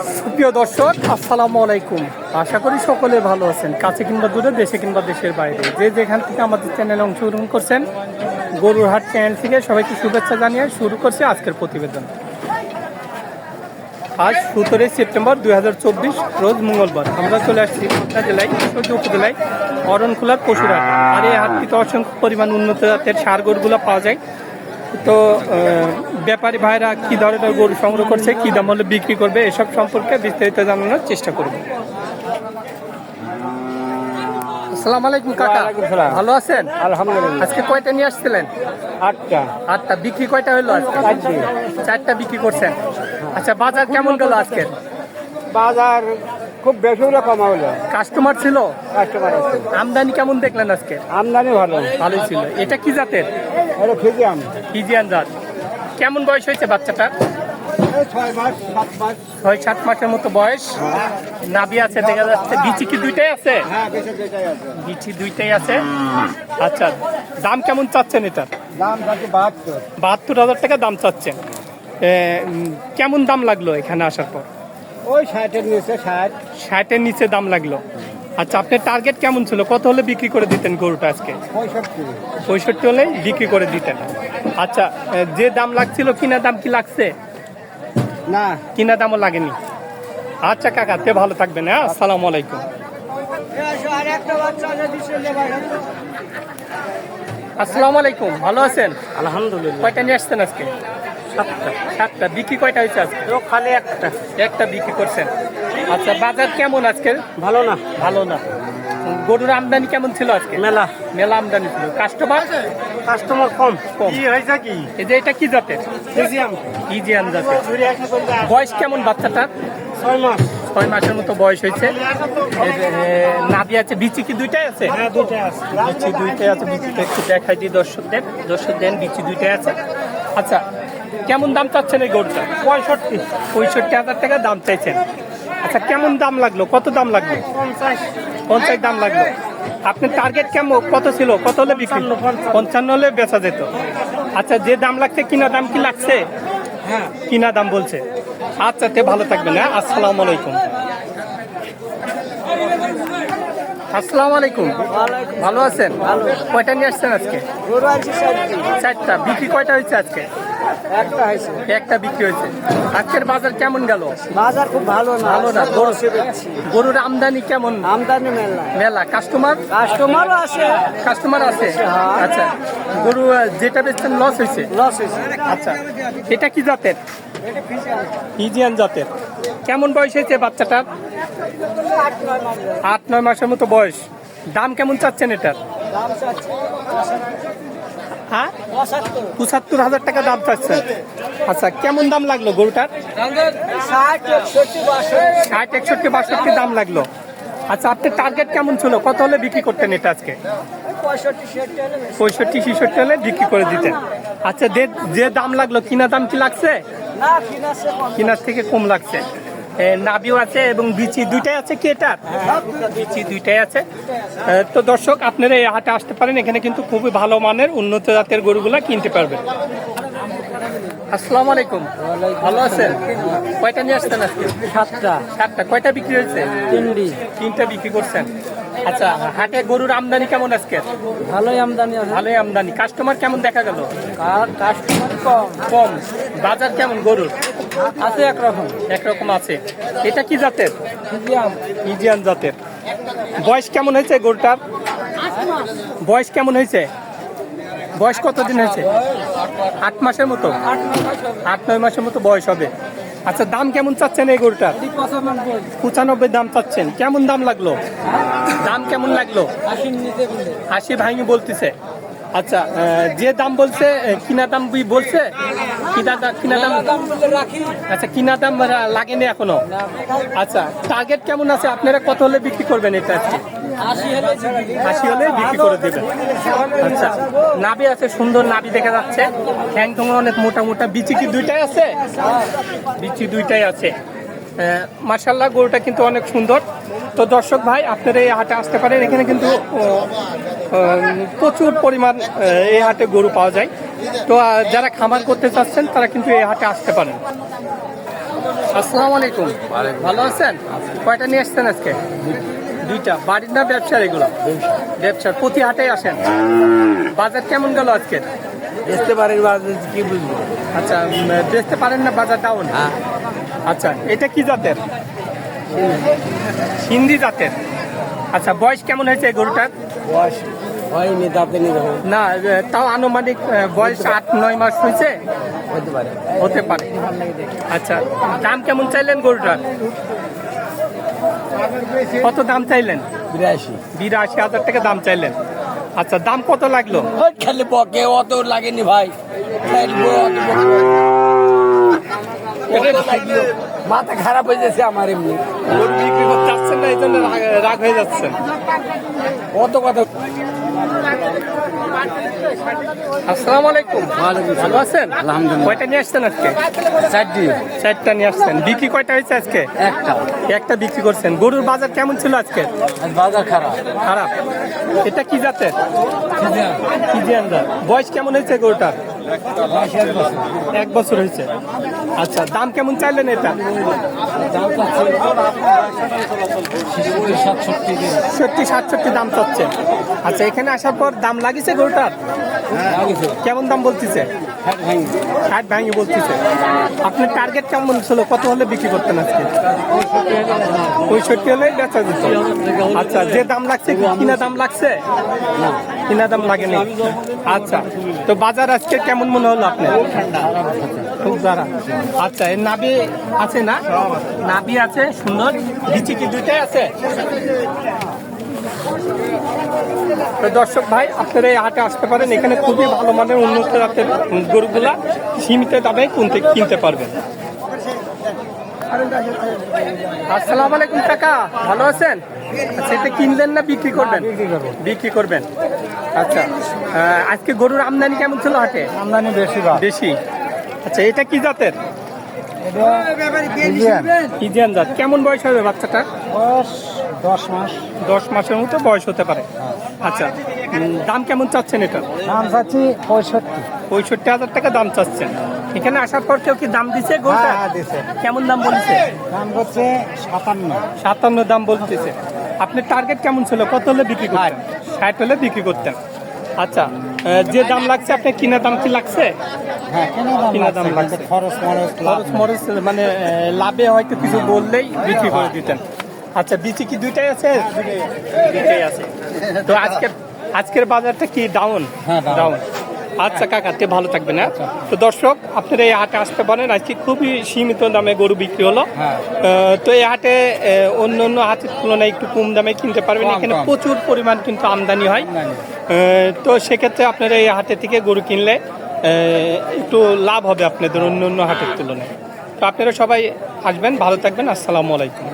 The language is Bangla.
সুপ্রিয় দর্শক, আসসালামু আলাইকুম। আশা করি সকলে ভালো আছেন, কাছে কিংবা দূরে, দেশে কিংবা দেশের বাইরে। যে যেখান থেকে আমাদের চ্যানেলে অংশগ্রহণ করছেন, গরুর হাট চ্যানেল থেকে সবাইকে শুভেচ্ছা জানিয়ে শুরু করছে আজকের প্রতিবেদন। আজ সতেরোই সেপ্টেম্বর দুই হাজার চব্বিশ, রোজ মঙ্গলবার। আমরা চলে আসছি পাবনা জেলায় উপজেলায় অরণখোলার পশুরা আর এই হাটটিতে অসংখ্য পরিমাণ উন্নত জাতের সার গরুগুলো পাওয়া যায়। তো ব্যাপারী ভাইরা কি ধরনের গরু সংগ্রহ করছে কি দাম হলে বিক্রি করবে এসব সম্পর্কে বিস্তারিত জানানোর চেষ্টা করব। আসসালামু আলাইকুম কাকা। ভালো আছেন? আলহামদুলিল্লাহ। আজকে কয়টা নিয়ে আসছিলেন? আটটা। আটটা। বিক্রি কয়টা হলো আজকে? চারটা। বিক্রি করছেন। আচ্ছা বাজার কেমন গেল আজকে বাজার খুব বেশি হলে কমা হলো কাস্টমার ছিল? কাস্টমার আছে আমদানি কেমন দেখলেন আজকে? আমদানি ভালো। ভালোই ছিল। এটা কি জাতের? এটা আম ফিজিয়ান জাত। কেমন বয়স হয়েছে বাচ্চাটা? ছয় সাত মাসের মতো বয়স। নাভি আছে দেখা যাচ্ছে। বিচি কি দুইটাই আছে? হ্যাঁ যেটাই আছে। বিচি দুইটাই আছে। আচ্ছা দাম কেমন চাচ্ছেন এটার? দাম বাহাত্তর। বাহাত্তর হাজার টাকা দাম চাচ্ছেন। কেমন দাম লাগল এখানে আসার পর? ওই ষাটের নিচে ষাট। ষাটের নিচে দাম লাগল। আচ্ছা আপনার টার্গেট কেমন ছিল? কত হলে বিক্রি করে দিতেন গরুটা আজকে? পঁয়ষট্টি। পঁয়ষট্টি হলে বিক্রি করে দিতেন। আচ্ছা যে দাম লাগছিল কিনা দাম কি লাগছে? না। কিনা দামও লাগেনি। আচ্ছা কাকা তে ভালো থাকবেন হ্যাঁ? আসসালামু আলাইকুম। আসসালামু আলাইকুম ভালো আছেন? আলহামদুলিল্লাহ। কয়টা নিয়ে আসছেন আজকে? সাতটা সাতটা। বিক্রি কয়টা হয়েছে আজকে? খালি একটা। একটা বিক্রি করছেন। আচ্ছা বাজার কেমন আজকে ভালো না। ভালো না। গরুর আমদানি কেমন ছিল আজকে? মেলা। মেলা আমদানি ছিল। কাস্টমার কাস্টমার কম। কম। কি হয়েছে কি? এই যে এটা কি জাতের? মিউজিয়াম ইজিয়ান জাতের। বয়স কেমন বাচ্চাটার? ছয় মাস। ছয় মাসের মতো বয়স হয়েছে। নাভি আছে। বিচি কি দুইটাই আছে? হ্যাঁ আছে। বিচি দুইটাই আছে। বিচিটা একটু দেখাই দিই দর্শকদের। দর্শক দেন বিচি দুইটাই আছে। আচ্ছা কেমন দাম চাচ্ছেন এই গরুটা? পঁয়ষট্টি। পঁয়ষট্টি হাজার টাকা দাম চাইছেন। আচ্ছা কেমন দাম লাগল? কত দাম লাগল? পঞ্চাশ। পঞ্চাশ দাম লাগল। আপনার টার্গেট কেমন? কত ছিল? কত হলে বিক্রি? পঞ্চান্ন, হলে বেচা যেত। আচ্ছা যে দাম লাগছে কিনা দাম কি লাগছে? হ্যাঁ। কিনা দাম বলছে। আচ্ছা তে ভালো থাকবেন হ্যাঁ? আসসালামু আলাইকুম। আসসালামু আলাইকুম। ভালো আছেন? ভালো। কয়টা নিয়ে আসছেন আজকে? চারটা। বিক্রি কয়টা হয়েছে আজকে? একটা হয়েছে। একটা বিক্রি হয়েছে। আজকের বাজার কেমন গেল? বাজার খুব ভালো না ভালো না। গরু গরুর আমদানি কেমন? আমদানি মেলা। মেলা। কাস্টমার? কাস্টমারও আছে কাস্টমার আছে হ্যাঁ। আচ্ছা। গরু যেটা বেচছেন লস হয়েছে? লস হয়েছে। আচ্ছা। এটা কি জাতের? ইজিয়ান জাতের। কেমন বয়স হয়েছে বাচ্চাটার? আট নয় মাসের মতো বয়স। দাম কেমন চাচ্ছেন এটার? হ্যাঁ পঁচাত্তর হাজার টাকা দাম চাচ্ছেন আচ্ছা কেমন দাম লাগল গরুটার? ষাট একষট্টি বাষট্টি দাম লাগল। আচ্ছা আপনার টার্গেট কেমন ছিল? কত হলে বিক্রি করতেন এটা আজকে? পঁয়ষট্টি ছেষট্টি হলে বিক্রি করে দিতেন। আচ্ছা যে দাম লাগল কিনা দাম কি লাগছে? কিনার থেকে কম লাগছে। এ, নাভিও আছে এবং বিচি দুইটাই আছে কি এটার বিচি দুইটাই আছে। তো দর্শক আপনারা এই হাটে আসতে পারেন। এখানে কিন্তু খুবই ভালো মানের উন্নত জাতের গরুগুলা কিনতে পারবেন। আসসালামু আলাইকুম। ভালো আছেন? কয়টা নিয়ে আসছেন আজকে? সাতটা। সাতটা। কয়টা বিক্রি হয়েছে? তিনটি। তিনটা বিক্রি করছেন। আচ্ছা হাটে গরুর আমদানি কেমন আজকে? ভালোই আমদানি ভালোই আমদানি। কাস্টমার কেমন দেখা গেল? কাস্টমার কম। কম। বাজার কেমন গরুর? আছে একরকম। একরকম আছে। এটা কি জাতের? ইজিয়ান জাতের। বয়স কেমন হয়েছে গরুটার? বয়স কেমন হয়েছে? বয়স কতদিন হয়েছে? আট মাসের মতো? আট নয় মাসের মতো বয়স হবে। আচ্ছা দাম কেমন চাচ্ছেন এই গরুটার? পঁচানব্বই। দাম চাচ্ছেন। কেমন দাম লাগল? দাম কেমন লাগল? আশি ভাঙি বলতেছে। আচ্ছা যে দাম বলছে কিনা দাম বলছে? কিনা কিনা দাম? আচ্ছা কিনা দাম লাগেনি এখনও? আচ্ছা টার্গেট কেমন আছে? আপনারা কত হলে বিক্রি করবেন এটা আজকে? আশি হলে বিক্রি করে দেবেন। আচ্ছা নাবি আছে, সুন্দর নাবি দেখা যাচ্ছে। ঠ্যাং অনেক মোটা মোটা। বিচি কি দুইটাই আছে? বিচি দুইটাই আছে। মার্শাল্লাহ গরুটা কিন্তু অনেক সুন্দর। তো দর্শক ভাই, আপনারা এই হাটে আসতে পারেন। এখানে কিন্তু প্রচুর পরিমাণ এই হাটে গরু পাওয়া যায়। তো যারা খামার করতে চাচ্ছেন তারা কিন্তু এই হাটে আসতে পারেন। আসসালামু আলাইকুম ভালো আছেন? কয়টা নিয়ে আসছেন আজকে? দুইটা। বাড়ির না ব্যবসার এগুলো? ব্যবসার। প্রতি হাটে আসেন? বাজার কেমন গেল আজকে? বেচতে পারে কি বুঝব? আচ্ছা বেচতে পারেন না বাজার ডাউন হ্যাঁ। আচ্ছা এটা কি জাতের? হিন্দি জাতের। আচ্ছা বয়স কেমন হয়েছে গরুটার? বয়স হয়নি নিয়ে না তাও আনুমানিক বয়স আট নয় মাস হয়েছে? হতে পারে। হতে পারে। আচ্ছা দাম কেমন চাইলেন গরুটার? কত দাম চাইলেন? বিরাশি। বিরাশি হাজার টাকা দাম চাইলেন। আচ্ছা দাম কত লাগল? খালি বকে অত লাগেনি ভাই। মাথা খারাপ হয়ে যাচ্ছে আমার এমনি। চাচ্ছেন না এই জন্য রাগ- হয়ে যাচ্ছেন অত কথা? আসসালামু আলাইকুম। ভালো আছেন? আলহামদুলিল্লাহ। কয়টা নিয়ে আসছেন আজকে? চারটি। চারটা নিয়ে আসছেন। বিক্রি কয়টা হয়েছে আজকে? একটা। একটা বিক্রি করছেন। গরুর বাজার কেমন ছিল আজকে? বাজার খারাপ। খারাপ। এটা কি জাতের? বয়স কেমন হয়েছে গরুটার? এক বছর হয়েছে। আচ্ছা দাম কেমন চাইলেন এটা? সত্যি সাতষট্টি দাম চাচ্ছে। আচ্ছা এখানে আসার পর দাম লাগিছে গরুটার? কেমন দাম বলতেছে? ষাট ভাঙি বলতেছে। আপনার টার্গেট কেমন ছিল? কত হলে বিক্রি করতেন আজকে? পঁয়ষট্টি হলে বেচা যেত। আচ্ছা যে দাম লাগছে কিনা দাম লাগছে? কিনা দাম লাগেনি। আচ্ছা তো বাজার আজকে কেমন মনে হলো আপনার? খুব দাঁড়া আচ্ছা এর নাবি আছে না? নাবি আছে, সুন্দর। বিচি কি দুইটাই আছে? দর্শক ভাই আপনারা এই হাটে আসতে পারেন। এখানে খুবই ভালো মানের উন্নত জাতের গরুগুলা সীমিত দামে কিনতে কিনতে পারবেন। আসসালামু আলাইকুম কাকা ভালো আছেন? আচ্ছা এটা কিনলেন না বিক্রি করবেন? বিক্রি করবেন। আচ্ছা আজকে গরুর আমদানি কেমন ছিল হাটে? আমদানি বেশি বেশি। আচ্ছা এটা কি জাতের? এটা ইজিয়ান জাত। কেমন বয়স হবে বাচ্চাটা বয়স দশ মাস। দশ মাসের মতো বয়স হতে পারে। আচ্ছা দাম কেমন চাচ্ছেন এটা? দাম চাচ্ছি পঁয়ষট্টি। পঁয়ষট্টি হাজার টাকা দাম চাচ্ছেন। এখানে আসার পর কেউ কি দাম দিছে গরুটা হ্যাঁ, কেমন দাম বলছে? দাম হচ্ছে সাতান্ন। সাতান্ন দাম বলতেছে। আপনার টার্গেট কেমন ছিল? কত হলে বিক্রি করতেন? ষাট। হলে বিক্রি করতেন। আচ্ছা যে দাম লাগছে আপনার কিনা দাম কি লাগছে? হ্যাঁ কিনা দাম লাগছে। খরচ মরচ খরচ মরচ মানে লাভে হয়তো কিছু বললেই বিক্রি করে দিতেন। আচ্ছা বিচি কি দুইটাই আছে? দুইটাই আছে। তো আজকের আজকের বাজারটা কি ডাউন হ্যাঁ, ডাউন আচ্ছা কাকা তে ভালো থাকবেন হ্যাঁ? তো দর্শক আপনারা এই হাটে আসতে পারেন আজকে খুবই সীমিত দামে গরু বিক্রি হলো। হ্যাঁ। তো এই হাটে অন্য অন্য হাটের তুলনায় একটু কম দামে কিনতে পারবেন। এখানে প্রচুর পরিমাণ কিন্তু আমদানি হয়। তো সেক্ষেত্রে আপনারা এই হাটে থেকে গরু কিনলে একটু লাভ হবে আপনাদের অন্য অন্য হাটের তুলনায়। তো আপনারা সবাই আসবেন ভালো থাকবেন। আসসালামু আলাইকুম।